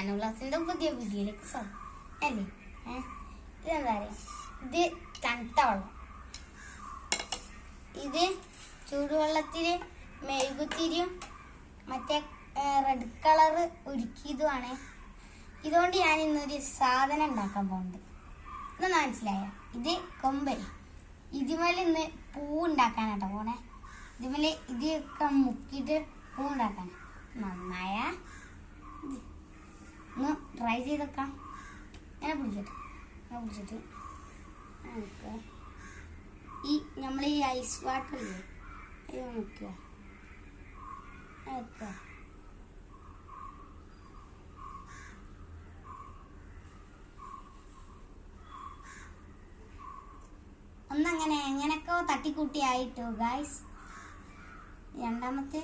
ഷാനു ക്ലാസിന്റെ പുതിയ വീഡിയോയിലേക്ക് സ്വാഗതം അല്ലേ? ഏഹ് ഇതെന്താ പറയാ? ഇത് തണുത്ത വെള്ളം ഇത് ചൂടുവെള്ളത്തിൽ മെഴുകുത്തിരിയും മറ്റേ റെഡ് കളറ് ഉരുക്കിയതുമാണ്. ഇതുകൊണ്ട് ഞാൻ ഇന്നൊരു സാധനം ഉണ്ടാക്കാൻ പോകുന്നുണ്ട് ഇതൊന്ന് മനസ്സിലായ? ഇത് കൊമ്പൻ ഇതിമേൽ ഇന്ന് പൂ ഉണ്ടാക്കാനാട്ടോ പോണേ. ഇതിമേൽ ഇതൊക്കെ മുക്കിയിട്ട് പൂ ഉണ്ടാക്കാൻ നന്നായി ഇത് ഒന്ന് ട്രൈ ചെയ്തേക്കാം ഞാൻ പിടിച്ചിട്ട് ഞാൻ പിടിച്ചിട്ട് നോക്കുക ഈ നമ്മൾ ഈ ഐസ് വാട്ടർ ഇല്ലേ? അത് നോക്കുക നോക്കുക ഒന്നങ്ങനെ എങ്ങനെയൊക്കെ തട്ടിക്കൂട്ടി ആയിട്ടു ഗായ്സ് രണ്ടാമത്തെ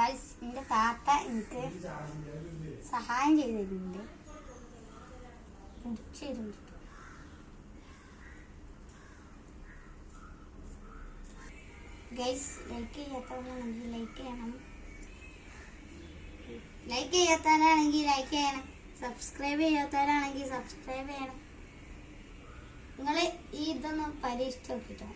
ഗായ്സ് എന്റെ താത്ത എനിക്ക് സഹായം ചെയ്തിട്ടുണ്ട്. പിടിച്ചിരുന്നു. ഗൈസ് ലൈക്ക് ചെയ്യാത്തവരാണെങ്കിൽ ലൈക്ക് ചെയ്യണം. ലൈക്ക് ചെയ്യാത്തവരാണെങ്കിൽ ലൈക്ക് ചെയ്യണം. സബ്സ്ക്രൈബ് ചെയ്യാത്തവരാണെങ്കിൽ സബ്സ്ക്രൈബ് ചെയ്യണം. നിങ്ങൾ ഈ ഇതൊന്ന് പരീക്ഷിച്ച് നോക്കിട്ടോ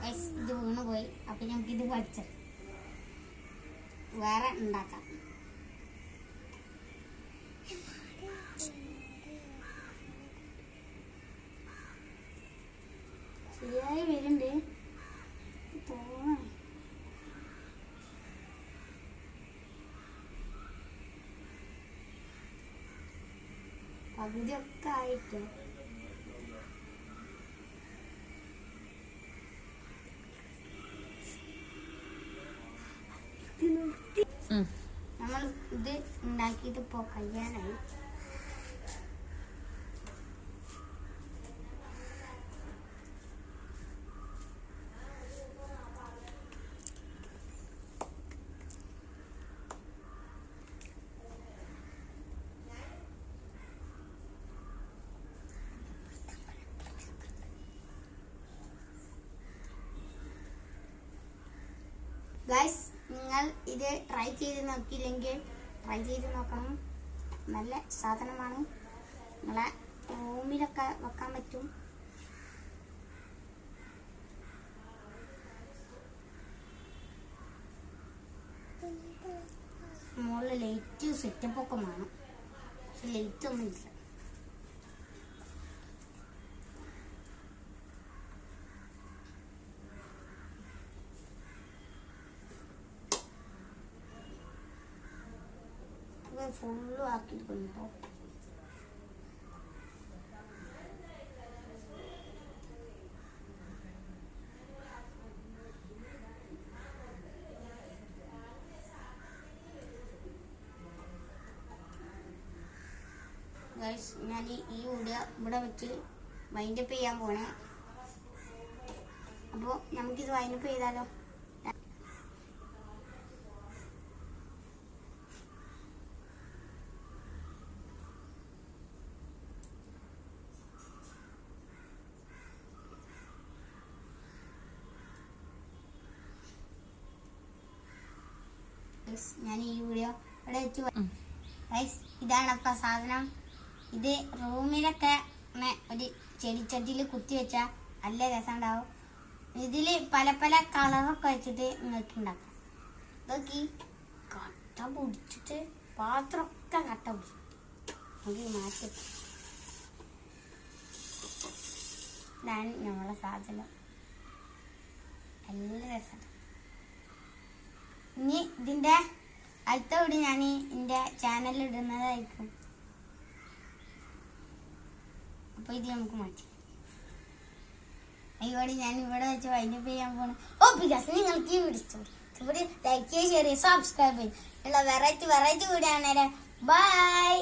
Guys, ഇത് വീണ് പോയി. അപ്പൊ ഇത് പഠിച്ച. വേറെ ഉണ്ടാക്കാം. ശരിയായി വരുന്നുണ്ട്. തോന്നണം പകുതിയൊക്കെ ആയിട്ട്? നമ്മൾ ഇത് ഉണ്ടാക്കിയിട്ട് ഇപ്പോ കഴിയാനായി. ഗൈസ് നിങ്ങൾ ഇത് ട്രൈ ചെയ്ത് നോക്കിയില്ലെങ്കിൽ ട്രൈ ചെയ്ത് നോക്കണം. നല്ല സാധനമാണ്. നിങ്ങളെ റൂമിലൊക്കെ വെക്കാൻ പറ്റും. മുകളിൽ ലൈറ്റ് സെറ്റപ്പൊക്കെ വേണം. പക്ഷെ ലൈറ്റ് ഒന്നും ഇല്ല ഫുള്ളും ആക്കി ഗൈസ് ഞാൻ ഈ വീഡിയോ ഇവിടെ വെച്ച് വൈൻഡപ്പ് ചെയ്യാൻ പോണേ. അപ്പോൾ നമുക്കിത് വൈൻഡപ്പ് ചെയ്താലോ? Guys, ഞാൻ ഈ വീഡിയോ ഇവിടെ വെച്ച് ഗൈസ് ഇതാണ് അപ്പൊ സാധനം. ഇത് റൂമിലൊക്കെ ഒരു ചെടിച്ചട്ടിയിൽ കുത്തി വെച്ചാൽ നല്ല രസം ഉണ്ടാവും ഇതിൽ പല പല കളറൊക്കെ വെച്ചിട്ട് നിങ്ങൾക്ക് ഉണ്ടാക്കാം. നോക്കി കട്ട പിടിച്ചിട്ട് പാത്രമൊക്കെ കട്ട പിടിച്ചു മാറ്റി. ഇതാണ് നമ്മളെ സാധനം. നല്ല രസം ഇനി ഇതിന്റെ അടുത്ത കൂടി ഞാൻ എന്റെ ചാനലിൽ ഇടുന്നതായിരിക്കും. അപ്പോൾ ഇത് നമുക്ക് മാറ്റി. അയ്യോടെ ഞാൻ ഇവിടെ വെച്ച് വൈൻഡപ്പ് ചെയ്യാൻ പോണു. ഓ ബികാസ് നിങ്ങൾക്ക് ഈ വിളിച്ചു ഇവിടെ ലൈക്ക് ചെയ്യുക ഷെയർ ചെയ്യുക സബ്സ്ക്രൈബ് ചെയ്യുക വെറൈറ്റി വെറൈറ്റി വീഡിയോ ബൈ